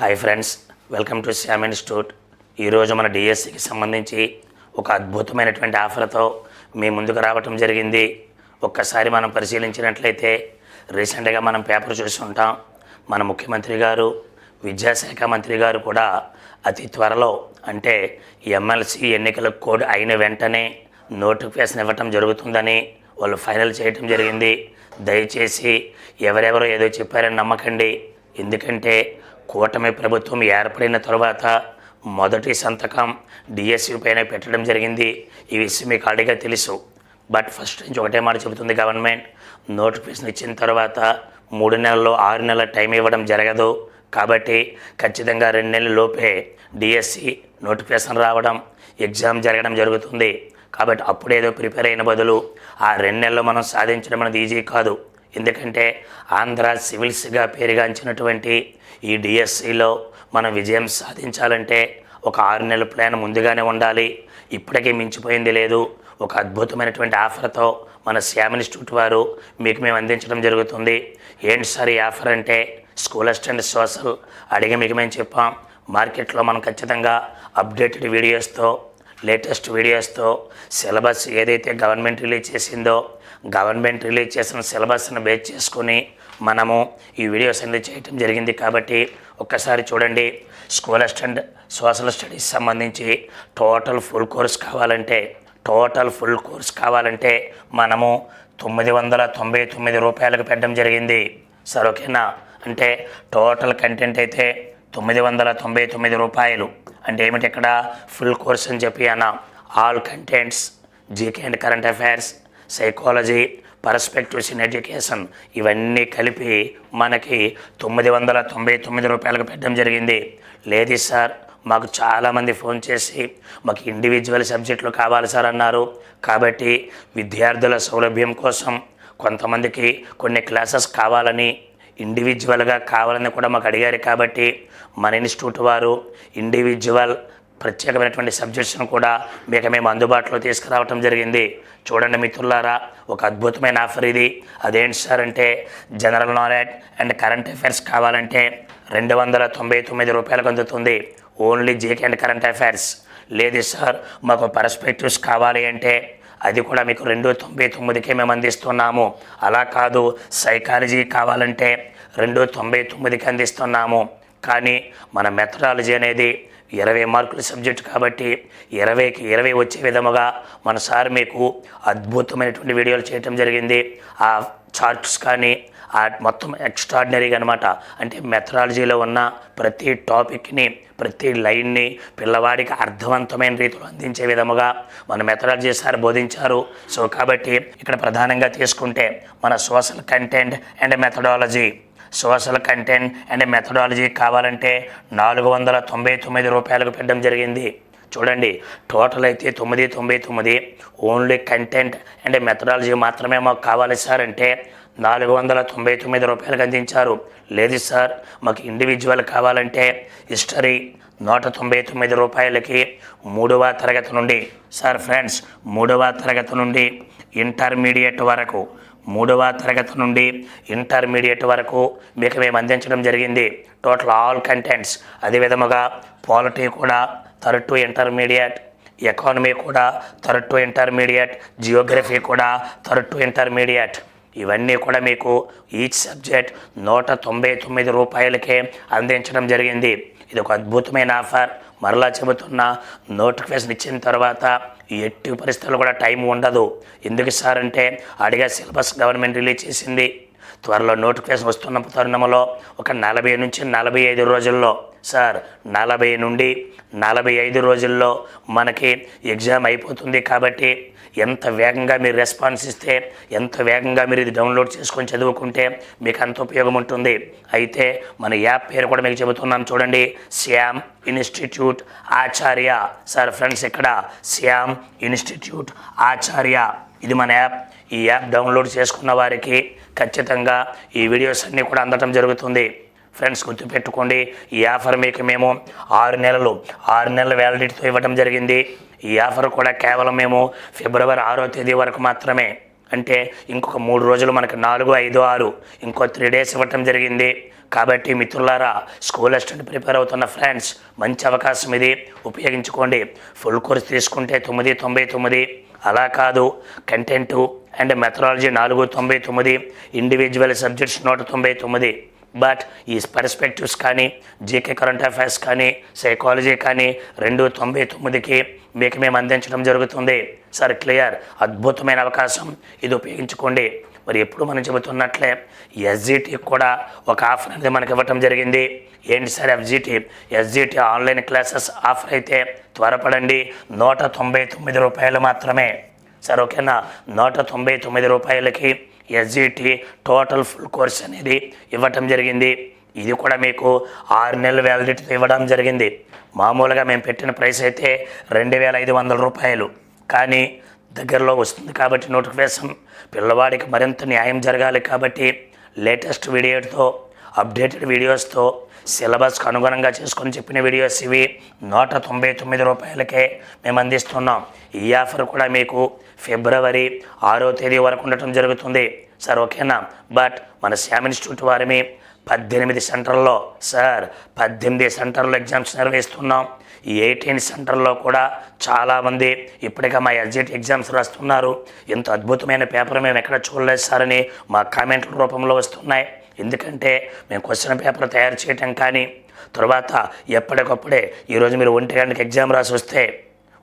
Hi friends welcome to Shyam institute ఈరోజు మన డిఎస్సికి సంబంధించి ఒక అద్భుతమైనటువంటి ఆఫర్తో మీ ముందుకు రావటం జరిగింది. ఒక్కసారి మనం పరిశీలించినట్లయితే రీసెంట్గా మనం పేపర్ చూసి ఉంటాం మన ముఖ్యమంత్రి గారు విద్యాశాఖ మంత్రి గారు కూడా అతి త్వరలో అంటే ఎమ్మెల్సీ ఎన్నికల కోడ్ అయిన వెంటనే నోటిఫికేషన్ ఇవ్వటం జరుగుతుందని వాళ్ళు ఫైనల్ చేయటం జరిగింది. దయచేసి ఎవరెవరో ఏదో చెప్పారని నమ్మకండి. ఎందుకంటే కూటమి ప్రభుత్వం ఏర్పడిన తరువాత మొదటి సంతకం డిఎస్సి పైన పెట్టడం జరిగింది. ఈ విషయం మీకు ఆల్రెడీగా తెలుసు. బట్ ఫస్ట్ నుంచి ఒకటే మాట చెబుతుంది గవర్నమెంట్. నోటిఫికేషన్ ఇచ్చిన తర్వాత మూడు నెలల్లో ఆరు నెలల టైం ఇవ్వడం జరగదు. కాబట్టి ఖచ్చితంగా రెండు నెలల లోపే డిఎస్సి నోటిఫికేషన్ రావడం ఎగ్జామ్ జరగడం జరుగుతుంది. కాబట్టి అప్పుడేదో ప్రిపేర్ అయిన బదులు ఆ రెండు నెలలు మనం సాధించడం అనేది ఈజీ కాదు. ఎందుకంటే ఆంధ్ర సివిల్స్గా పేరుగాంచినటువంటి ఈ డిఎస్సిలో మనం విజయం సాధించాలంటే ఒక ఆరు నెలల ప్లాన్ ముందుగానే ఉండాలి. ఇప్పటికే మించిపోయింది లేదు. ఒక అద్భుతమైనటువంటి ఆఫర్తో మన శ్యామ్ ఇన్స్టిట్యూట్ వారు మీకు మేము అందించడం జరుగుతుంది. ఏంటి సార్ ఈ ఆఫర్ అంటే? స్కూల్ అసిస్టెంట్ సోషల్ అడిగి మీకు మేము చెప్పాం. మార్కెట్లో మనం ఖచ్చితంగా అప్డేటెడ్ వీడియోస్తో లేటెస్ట్ వీడియోస్తో సిలబస్ ఏదైతే గవర్నమెంట్ రిలీజ్ చేసిందో గవర్నమెంట్ రిలీజ్ చేసిన సిలబస్ని బేస్ చేసుకొని మనము ఈ వీడియోస్ అనేది చేయటం జరిగింది కాబట్టి ఒక్కసారి చూడండి. స్కూల్ అసిస్టెంట్ సోషల్ స్టడీస్ సంబంధించి టోటల్ ఫుల్ కోర్స్ కావాలంటే టోటల్ ఫుల్ కోర్స్ కావాలంటే మనము తొమ్మిది వందల తొంభై తొమ్మిది రూపాయలకు పెట్టడం జరిగింది. సార్ ఓకేనా? అంటే టోటల్ కంటెంట్ అయితే తొమ్మిది వందల తొంభై తొమ్మిది రూపాయలు. అంటే ఏమిటి ఇక్కడ ఫుల్ కోర్స్ అని చెప్పి అన్న. All contents GK and current affairs psychology perspectives in education ఇవన్నీ కలిపి మనకి తొమ్మిది వందల తొంభై తొమ్మిది రూపాయలకు పెట్టడం జరిగింది. లేదు సార్ మాకు చాలామంది ఫోన్ చేసి మాకు ఇండివిజువల్ సబ్జెక్టులు కావాలి సార్ అన్నారు. కాబట్టి విద్యార్థుల సౌలభ్యం కోసం కొంతమందికి కొన్ని క్లాసెస్ కావాలని ఇండివిజువల్గా కావాలని కూడా మాకు అడిగారు కాబట్టి మన ఇన్స్టిట్యూట్ వారు ఇండివిజువల్ ప్రత్యేకమైనటువంటి సబ్జెక్ట్స్ను కూడా మీకు మేము అందుబాటులో తీసుకురావటం జరిగింది. చూడండి మిత్రులారా ఒక అద్భుతమైన ఆఫర్ ఇది. అదేంటి సార్ అంటే general knowledge and current affairs కావాలంటే రెండు వందల తొంభై తొమ్మిది రూపాయలకు అందుతుంది. Only GK and current affairs లేదు సార్ మాకు పర్స్పెక్టివ్స్ కావాలి అంటే అది కూడా మీకు రెండు తొంభై తొమ్మిదికే మేము అందిస్తున్నాము. అలా కాదు సైకాలజీ కావాలంటే రెండు తొంభై తొమ్మిదికి అందిస్తున్నాము. కానీ మన మెథడాలజీ అనేది ఇరవై మార్కుల సబ్జెక్ట్ కాబట్టి ఇరవైకి ఇరవై వచ్చే విధముగా మన సార్ మీకు అద్భుతమైనటువంటి వీడియోలు చేయటం జరిగింది. ఆ చార్ట్స్ కానీ ఆ మొత్తం ఎక్స్ట్రాడినరీగా అనమాట అంటే మెథడాలజీలో ఉన్న ప్రతి టాపిక్ని ప్రతి లైన్ని పిల్లవాడికి అర్థవంతమైన రీతిలో అందించే విధముగా మన మెథడాలజీ సార్ బోధించారు. సో కాబట్టి ఇక్కడ ప్రధానంగా తీసుకుంటే మన social content and methodology social content and methodology కావాలంటే నాలుగు వందల తొంభై తొమ్మిది రూపాయలకు పెట్టడం జరిగింది. చూడండి టోటల్ అయితే తొమ్మిది తొంభై తొమ్మిది. ఓన్లీ కంటెంట్ అండ్ మెథడాలజీ మాత్రమే మాకు కావాలి సార్ అంటే నాలుగు వందల తొంభై తొమ్మిది రూపాయలకు అందించారు. లేదు సార్ మాకు ఇండివిజువల్ కావాలంటే హిస్టరీ నూట తొంభై తొమ్మిది రూపాయలకి మూడవ తరగతి నుండి సార్ ఫ్రెండ్స్ మూడవ తరగతి నుండి ఇంటర్మీడియట్ వరకు మూడవ తరగతి నుండి ఇంటర్మీడియట్ వరకు మీకు మేము అందించడం జరిగింది. టోటల్ ఆల్ కంటెంట్స్ అదే విధముగా పాలిటీ కూడా థర్డ్ టు ఇంటర్మీడియట్ ఎకానమీ కూడా థర్డ్ టు ఇంటర్మీడియట్ జియోగ్రఫీ కూడా థర్డ్ టు ఇంటర్మీడియట్ ఇవన్నీ కూడా మీకు ఈచ్ సబ్జెక్ట్ నూట తొంభై తొమ్మిది రూపాయలకే అందించడం జరిగింది. ఇది ఒక అద్భుతమైన ఆఫర్. మరలా చెబుతున్నా నోటిఫికేషన్ ఇచ్చిన తర్వాత ఎట్టి పరిస్థితుల్లో కూడా టైం ఉండదు. ఎందుకు సార్ అంటే అడిగే సిలబస్ గవర్నమెంట్ రిలీజ్ చేసింది. త్వరలో నోటిఫికేషన్ వస్తున్న తరుణంలో ఒక నలభై నుంచి నలభై ఐదు రోజుల్లో సార్ నలభై నుండి నలభై ఐదు రోజుల్లో మనకి ఎగ్జామ్ అయిపోతుంది కాబట్టి ఎంత వేగంగా మీరు రెస్పాన్స్ ఇస్తే ఎంత వేగంగా మీరు ఇది డౌన్లోడ్ చేసుకొని చదువుకుంటే మీకు అంత ఉపయోగం ఉంటుంది. అయితే మన యాప్ పేరు కూడా మీకు చెబుతున్నాం చూడండి. Shyam institute Acharya. Sir friends ఇక్కడ శ్యామ్ ఇన్స్టిట్యూట్ ఆచార్య. ఇది మన యాప్. ఈ యాప్ డౌన్లోడ్ చేసుకున్న వారికి ఖచ్చితంగా ఈ వీడియోస్ అన్నీ కూడా అందటం జరుగుతుంది. ఫ్రెండ్స్ గుర్తుపెట్టుకోండి ఈ ఆఫర్ మీకు మేము ఆరు నెలలు ఆరు నెలల వ్యాలిడిటీతో ఇవ్వడం జరిగింది. ఈ ఆఫర్ కూడా కేవలం మేము ఫిబ్రవరి ఆరో తేదీ వరకు మాత్రమే. అంటే ఇంకొక మూడు రోజులు మనకి నాలుగు ఐదు ఆరు ఇంకో త్రీ డేస్ ఇవ్వటం జరిగింది. కాబట్టి మిత్రులారా స్కూల్ అసిస్టెంట్ ప్రిపేర్ అవుతున్న ఫ్రెండ్స్ మంచి అవకాశం ఇది. ఉపయోగించుకోండి. ఫుల్ కోర్స్ తీసుకుంటే తొమ్మిది తొంభై తొమ్మిది. అలా కాదు కంటెంటు అండ్ మెథడాలజీ నాలుగు తొంభై తొమ్మిది. ఇండివిజువల్ సబ్జెక్ట్స్ నూట తొంభై తొమ్మిది. బట్ ఈ పర్స్పెక్టివ్స్ కానీ జీకే కరెంట్ అఫైర్స్ కానీ సైకాలజీ కానీ రెండు తొంభై తొమ్మిదికి మీకు మేము అందించడం జరుగుతుంది. సార్ క్లియర్ అద్భుతమైన అవకాశం. ఇది ఉపయోగించుకోండి. మరి ఎప్పుడు మనం చెబుతున్నట్లే ఎస్జిటి కూడా ఒక ఆఫర్ అనేది మనకి ఇవ్వటం జరిగింది. ఏంటి sir FGT SGT online classes offer అయితే త్వరపడండి. నూట తొంభై తొమ్మిది రూపాయలు మాత్రమే. సార్ ఓకేనా? నూట తొంభై తొమ్మిది రూపాయలకి ఎస్జిటి టోటల్ ఫుల్ కోర్స్ అనేది ఇవ్వటం జరిగింది. ఇది కూడా మీకు ఆరు నెలల వ్యాలిడిటీతో ఇవ్వడం జరిగింది. మామూలుగా మేము పెట్టిన ప్రైస్ అయితే రెండు వేల ఐదు వందల రూపాయలు. కానీ దగ్గరలో వస్తుంది కాబట్టి నోటిఫికేషన్ పిల్లవాడికి మరింత న్యాయం జరగాలి కాబట్టి లేటెస్ట్ వీడియోతో అప్డేటెడ్ వీడియోస్తో సిలబస్కు అనుగుణంగా చేసుకొని చెప్పిన వీడియోస్ ఇవి నూట తొంభై తొమ్మిది రూపాయలకే మేము అందిస్తున్నాం. ఈ ఆఫర్ కూడా మీకు ఫిబ్రవరి ఆరో తేదీ వరకు ఉండటం జరుగుతుంది. సార్ ఓకేనా? బట్ మన శ్యామ్ ఇన్స్టిట్యూట్ వారిని పద్దెనిమిది సెంటర్లో సార్ పద్దెనిమిది సెంటర్లో ఎగ్జామ్స్ నిర్వహిస్తున్నాం. ఈ ఎయిటీన్ సెంటర్లో కూడా చాలామంది ఇప్పటికే మా ఎస్జిటి ఎగ్జామ్స్ రాస్తున్నారు. ఇంత అద్భుతమైన పేపర్ మేము ఎక్కడ చూడలేదు సార్ అని మా కామెంట్ల రూపంలో వస్తున్నాయి. ఎందుకంటే మేము క్వశ్చన్ పేపర్ తయారు చేయటం కానీ తర్వాత ఎప్పటికప్పుడే ఈరోజు మీరు ఒంటి గంటకి ఎగ్జామ్ రాసి వస్తే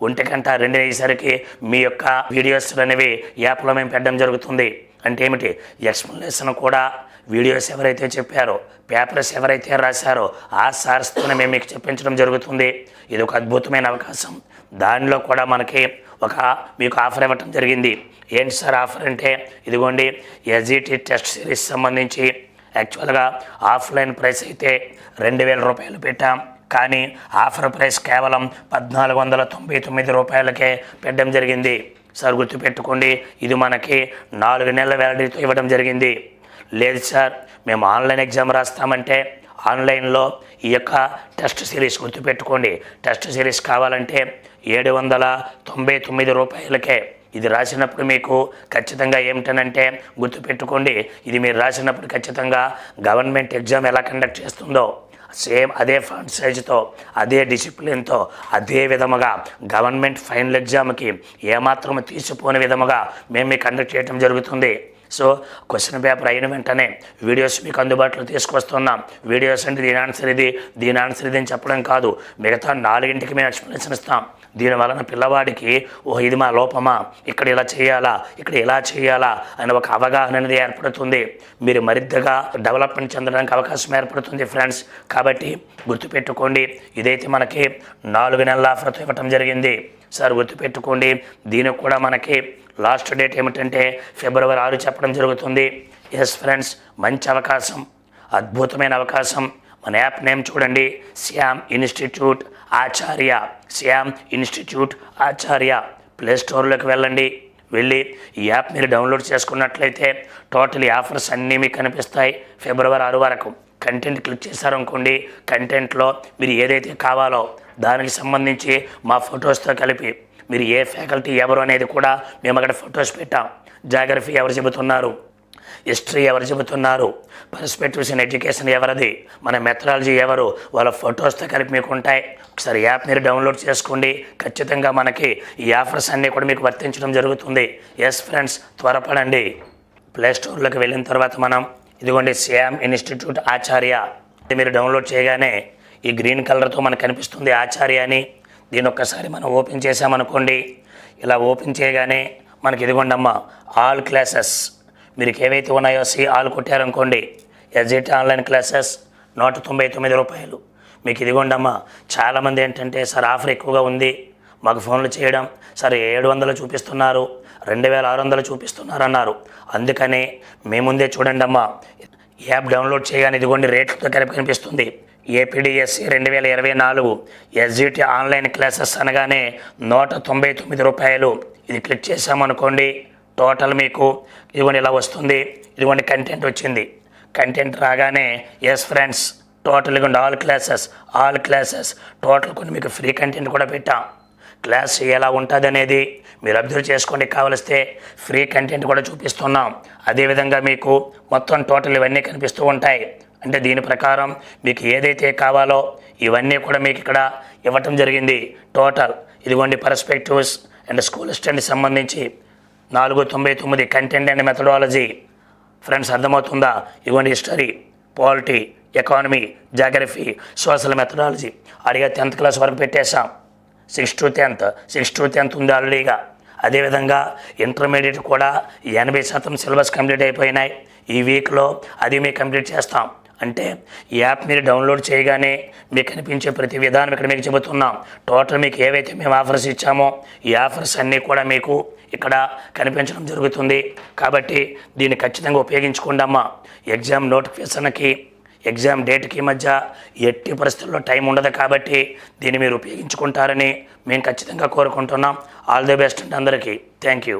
ఒంటి గంట రెండు అయ్యేసరికి మీ యొక్క వీడియోస్ అనేవి యాప్లో మేము పెట్టడం జరుగుతుంది. అంటే ఏమిటి? ఎక్స్ప్లెనేషన్ కూడా వీడియోస్ ఎవరైతే చెప్పారో పేపర్స్ ఎవరైతే రాశారో ఆ సార్స్తోనే మేము మీకు చెప్పించడం జరుగుతుంది. ఇది ఒక అద్భుతమైన అవకాశం. దానిలో కూడా మనకి ఒక మీకు ఆఫర్ ఇవ్వటం జరిగింది. ఏంటి సార్ ఆఫర్ అంటే ఇదిగోండి ఎస్జిటి టెస్ట్ సిరీస్ సంబంధించి యాక్చువల్గా ఆఫ్లైన్ ప్రైస్ అయితే రెండు వేల రూపాయలు పెట్టాం. కానీ ఆఫర్ ప్రైస్ కేవలం పద్నాలుగు వందల తొంభై తొమ్మిది రూపాయలకే పెట్టడం జరిగింది. సార్ గుర్తుపెట్టుకోండి ఇది మనకి నాలుగు నెలల వ్యాలిడిటీతో ఇవ్వడం జరిగింది. లేదు సార్ మేము ఆన్లైన్ ఎగ్జామ్ రాస్తామంటే ఆన్లైన్లో ఈ యొక్క టెస్ట్ సిరీస్ గుర్తుపెట్టుకోండి. టెస్ట్ సిరీస్ కావాలంటే ఏడు వందల తొంభై తొమ్మిది రూపాయలకే ఇది రాసినప్పుడు మీకు ఖచ్చితంగా ఏమిటనంటే గుర్తుపెట్టుకోండి ఇది మీరు రాసినప్పుడు ఖచ్చితంగా గవర్నమెంట్ ఎగ్జామ్ ఎలా కండక్ట్ చేస్తుందో సేమ్ అదే ఫండ్ సైజుతో అదే డిసిప్లిన్తో అదే విధముగా గవర్నమెంట్ ఫైనల్ ఎగ్జామ్కి ఏమాత్రం తీసిపోని విధముగా మేము కండక్ట్ చేయడం జరుగుతుంది. సో క్వశ్చన్ పేపర్ అయిన వెంటనే వీడియోస్ మీకు అందుబాటులో తీసుకొస్తున్నాం వీడియోస్ అంటే దీని ఆన్సర్ ఇది దీని ఆన్సర్ ఇది అని చెప్పడం కాదు. మిగతా నాలుగింటికి మేము ఎక్స్ప్లెనేషన్ ఇస్తాం. దీని వలన పిల్లవాడికి ఓ ఇది మా లోపమా? ఇక్కడ ఇలా చేయాలా? ఇక్కడ ఇలా చేయాలా? అని ఒక అవగాహన అనేది ఏర్పడుతుంది. మీరు మరింతగా డెవలప్మెంట్ చెందడానికి అవకాశం ఏర్పడుతుంది ఫ్రెండ్స్. కాబట్టి గుర్తుపెట్టుకోండి ఇదైతే మనకి నాలుగు నెలల ఆఫర్తో ఇవ్వటం జరిగింది. సార్ గుర్తుపెట్టుకోండి దీనికి కూడా మనకి లాస్ట్ డేట్ ఏమిటంటే ఫిబ్రవరి ఆరు చెప్పడం జరుగుతుంది. ఎస్ ఫ్రెండ్స్ మంచి అవకాశం అద్భుతమైన అవకాశం. మన యాప్ నేమ్ చూడండి Shyam institute Acharya Shyam institute Acharya. Play స్టోర్లోకి వెళ్ళండి. వెళ్ళి ఈ యాప్ మీరు డౌన్లోడ్ చేసుకున్నట్లయితే టోటల్ ఆఫర్స్ అన్నీ మీకు కనిపిస్తాయి ఫిబ్రవరి ఆరు వరకు. కంటెంట్ క్లిక్ చేశారనుకోండి కంటెంట్లో మీరు ఏదైతే కావాలో దానికి సంబంధించి మా ఫొటోస్తో కలిపి మీరు ఏ ఫ్యాకల్టీ ఎవరు అనేది కూడా మేము అక్కడ ఫొటోస్ పెట్టాం. జాగ్రఫీ ఎవరు చెబుతున్నారు? హిస్టరీ ఎవరు చెబుతున్నారు? పర్స్పెక్టివ్స్ ఇన్ ఎడ్యుకేషన్ ఎవరిది? మన మెథడాలజీ ఎవరు? వాళ్ళ ఫొటోస్తో కలిపి మీకు ఉంటాయి. ఒకసారి యాప్ మీరు డౌన్లోడ్ చేసుకోండి. ఖచ్చితంగా మనకి ఈ ఆఫర్స్ అన్నీ కూడా మీకు వర్తించడం జరుగుతుంది. ఎస్ ఫ్రెండ్స్ త్వరపడండి. ప్లే స్టోర్లోకి వెళ్ళిన తర్వాత మనం ఇదిగోండి శ్యామ్ ఇన్స్టిట్యూట్ ఆచార్య. మీరు డౌన్లోడ్ చేయగానే ఈ గ్రీన్ కలర్తో మనకు కనిపిస్తుంది ఆచార్య అని. దీని ఒక్కసారి మనం ఓపెన్ చేసామనుకోండి ఇలా ఓపెన్ చేయగానే మనకి ఇదిగోండమ్మా ఆల్ క్లాసెస్. మీరు ఏవైతే ఉన్నాయో సి ఆల్ కొట్టారనుకోండి. ఎగ్జిట్ ఆన్లైన్ క్లాసెస్ నూట తొంభై తొమ్మిది రూపాయలు. మీకు ఇదిగోండమ్మా చాలామంది ఏంటంటే సార్ ఆఫర్ ఎక్కువగా ఉంది. మాకు ఫోన్లు చేయడం సరే ఏడు వందలు చూపిస్తున్నారు రెండు వేల ఆరు వందలు చూపిస్తున్నారు అన్నారు అందుకని మీ ముందే చూడండి అమ్మా యాప్ డౌన్లోడ్ చేయగానే ఇదిగోండి రేట్లతో కలిపి కనిపిస్తుంది. ఏపీడిఎస్సి రెండు వేల ఇరవై నాలుగు ఎస్జిటి ఆన్లైన్ క్లాసెస్ అనగానే నూట తొంభై తొమ్మిది రూపాయలు. ఇది క్లిక్ చేసామనుకోండి టోటల్ మీకు ఇదిగోండి ఇలా వస్తుంది. ఇదిగోండి కంటెంట్ వచ్చింది. కంటెంట్ రాగానే ఎస్ ఫ్రెండ్స్ టోటల్ ఇదిగోండి all classes all classes total కొన్ని మీకు ఫ్రీ కంటెంట్ కూడా పెట్టాం. క్లాస్ ఎలా ఉంటుంది అనేది మీరు అబ్జర్వ్ చేసుకోండి. కావలిస్తే ఫ్రీ కంటెంట్ కూడా చూపిస్తున్నాం. అదేవిధంగా మీకు మొత్తం టోటల్ ఇవన్నీ కనిపిస్తూ ఉంటాయి. అంటే దీని ప్రకారం మీకు ఏదైతే కావాలో ఇవన్నీ కూడా మీకు ఇక్కడ ఇవ్వటం జరిగింది. టోటల్ ఇదిగోండి పర్స్పెక్టివ్స్ అండ్ స్కూల్ స్టడీ సంబంధించి నాలుగు తొంభై తొమ్మిది కంటెంట్ అండ్ మెథడాలజీ ఫ్రెండ్స్ అర్థమవుతుందా? ఇవ్వండి history polity economy geography social methodology అడిగా టెన్త్ క్లాస్ వరకు పెట్టేశాం. Six to tenth six to tenth ఉంది ఆల్రెడీగా అదేవిధంగా ఇంటర్మీడియట్ కూడా ఎనభై శాతం సిలబస్ కంప్లీట్ అయిపోయినాయి. ఈ వీక్లో అది మేము కంప్లీట్ చేస్తాం. అంటే ఈ యాప్ మీరు డౌన్లోడ్ చేయగానే మీకు కనిపించే ప్రతి విధానం ఇక్కడ మీకు చెబుతున్నాం. టోటల్ మీకు ఏవైతే మేము ఆఫర్స్ ఇచ్చామో ఈ ఆఫర్స్ అన్నీ కూడా మీకు ఇక్కడ కనిపించడం జరుగుతుంది. కాబట్టి దీన్ని ఖచ్చితంగా ఉపయోగించుకోండమ్మా ఎగ్జామ్ నోటిఫికేషన్కి ఎగ్జామ్ డేట్కి మధ్య ఎట్టి పరిస్థితుల్లో టైం ఉండదు కాబట్టి దీన్ని మీరు ఉపయోగించుకుంటారని మేము ఖచ్చితంగా కోరుకుంటున్నాం. ఆల్ ది బెస్ట్ అండి అందరికీ. Thank you